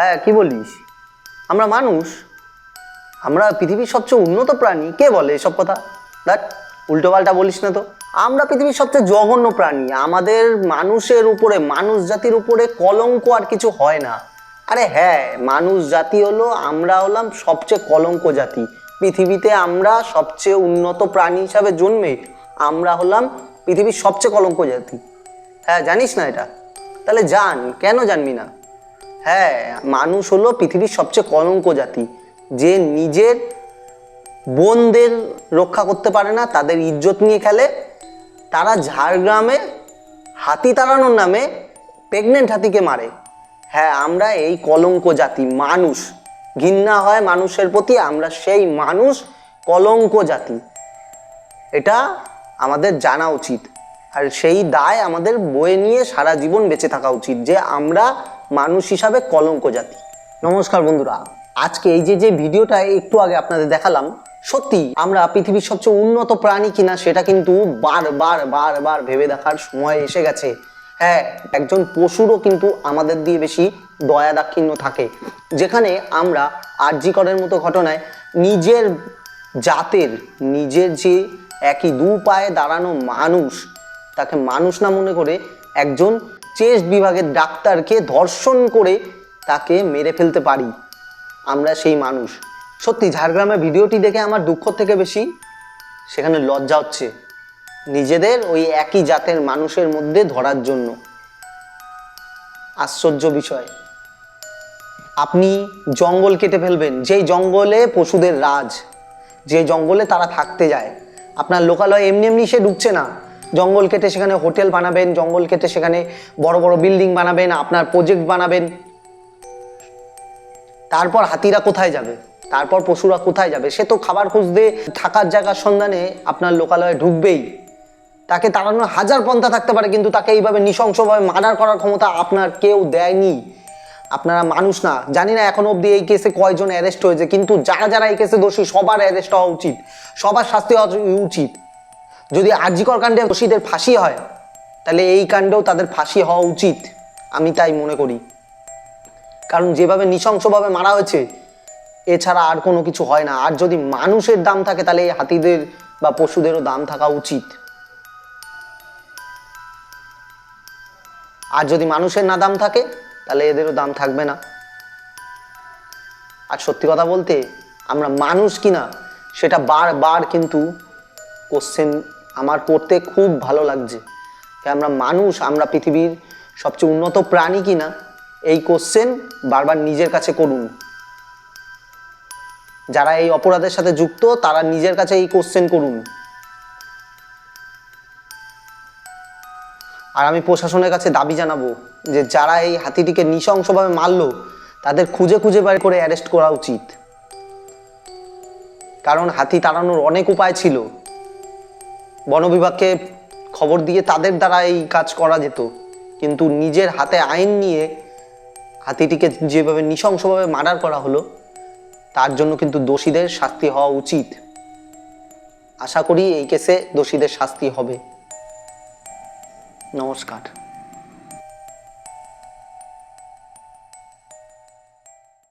হ্যাঁ কি বলিস? আমরা মানুষ। আমরা পৃথিবীর সবচেয়ে উন্নত প্রাণী। কে বলে এসব কথা? দেখ, উল্টো পাল্টা বলিস না তো। আমরা পৃথিবীর সবচেয়ে জঘন্য প্রাণী। আমাদের মানুষের উপরে, মানুষ জাতির উপরে কলঙ্ক আর কিছু হয় না। আরে হ্যাঁ মানুষ জাতি হলো, আমরা হলাম সবচেয়ে কলঙ্ক জাতি। পৃথিবীতে আমরা সবচেয়ে উন্নত প্রাণী হিসাবে জন্মে, আমরা হলাম পৃথিবীর সবচেয়ে কলঙ্ক জাতি। হ্যাঁ জানিস না এটা? তাহলে জান, কেন জানবি না? হ্যাঁ মানুষ হলো পৃথিবীর সবচেয়ে কলঙ্ক জাতি। যে নিজের বোনদের রক্ষা করতে পারে না, তাদের ইজ্জত নিয়ে খেলে। তারা ঝাড়গ্রামে হাতি তাড়ানোর নামে প্রেগনেন্ট হাতিকে মারে। হ্যাঁ আমরা এই কলঙ্ক জাতি, মানুষ। ঘৃণা হয় মানুষের প্রতি, আমরা সেই মানুষ কলঙ্ক জাতি। এটা আমাদের জানা উচিত। আর সেই দায় আমাদের বয়ে নিয়ে সারা জীবন বেঁচে থাকা উচিত যে আমরা মানুষ হিসাবে কলঙ্ক জাতি। নমস্কার বন্ধুরা, আজকে এই যে যে ভিডিওটা একটু আগে আপনাদের দেখালাম, সত্যি আমরা পৃথিবীর সবচেয়ে উন্নত প্রাণী কিনা সেটা কিন্তু বারবার বারবার ভেবে দেখার সময় এসে গেছে। হ্যাঁ একজন পশুরও কিন্তু আমাদের দিয়ে বেশি দয়া দাক্ষিণ্য থাকে। যেখানে আমরা আর্যিকরের মতো ঘটনায় নিজের জাতের, নিজের যে একই দু পায়ে দাঁড়ানো মানুষ, তাকে মানুষ না মনে করে একজন চেস্ট বিভাগের ডাক্তারকে ধর্ষণ করে তাকে মেরে ফেলতে পারি। আমরা সেই মানুষ। সত্যি, ঝাড়গ্রামের ভিডিওটি দেখে আমার দুঃখ থেকে বেশি। সেখানে লজ্জা হচ্ছে। নিজেদের ওই একই জাতের মানুষের মধ্যে ধরার জন্য। আশ্চর্য বিষয়। আপনি জঙ্গল কেটে ফেলবেন। যেই জঙ্গলে পশুদের রাজ, যে জঙ্গলে তারা থাকতে যায়। আপনার লোকালয় এমনি এমনি সে ঢুকছে না। জঙ্গল কেটে সেখানে হোটেল বানাবেন, জঙ্গল কেটে সেখানে বড় বড় বিল্ডিং বানাবেন, আপনার প্রজেক্ট বানাবেন। তারপর হাতিরা কোথায় যাবে? তারপর পশুরা কোথায় যাবে? সে তো খাবার খুঁজতে থাকার জায়গার সন্ধানে আপনার লোকালয়ে ঢুকবেই। তাকে তাড়ানোর হাজার পন্থা থাকতে পারে, কিন্তু তাকে এইভাবে নৃশংসভাবে মার্ডার করার ক্ষমতা আপনার কেউ দেয়নি। আপনারা মানুষ না। জানি না এখন অবধি এই কেসে কয়জন অ্যারেস্ট হয়েছে, কিন্তু যারা যারা এই কেসে দোষী, সবার অ্যারেস্ট হওয়া উচিত। সবার শাস্তি হওয়া উচিত। যদি আর্যিকর কাণ্ডে দোষীদের ফাঁসি হয়, তাহলে এই কাণ্ডেও তাদের ফাঁসি হওয়া উচিত, আমি তাই মনে করি। কারণ যেভাবে নৃশংসভাবে মারা হয়েছে, এছাড়া আর কোনো কিছু হয় না। আর যদি মানুষের দাম থাকে, তাহলে এই হাতিদের বা পশুদেরও দাম থাকা উচিত। আর যদি মানুষের না দাম থাকে, তাহলে এদেরও দাম থাকবে না। আর সত্যি কথা বলতে, আমরা মানুষ কিনা, সেটা বারবার কিন্তু কোশ্চেন আমার পড়তে খুব ভালো লাগছে। আমরা মানুষ, আমরা পৃথিবীর সবচেয়ে উন্নত প্রাণী কিনা, এই কোশ্চেন বারবার নিজের কাছে করুন। যারা এই অপরাধের সাথে যুক্ত, তারা নিজের কাছে এই কোশ্চেন করুন। আর আমি প্রশাসনের কাছে দাবি জানাব যে যারা এই হাতিটিকে নৃশংসভাবে মারলো, তাদের খুঁজে খুঁজে বের করে অ্যারেস্ট করা উচিত। কারণ হাতি তাড়ানোর অনেক উপায় ছিল। বন বিভাগকে খবর দিয়ে তাদের দ্বারা এই কাজ করা যেত। কিন্তু নিজের হাতে আইন নিয়ে হাতিটিকে যেভাবে নৃশংসভাবে মার্ডার করা হলো, তার জন্য কিন্তু দোষীদের শাস্তি হওয়া উচিত। আশা করি এই কেসে দোষীদের শাস্তি হবে। নমস্কার।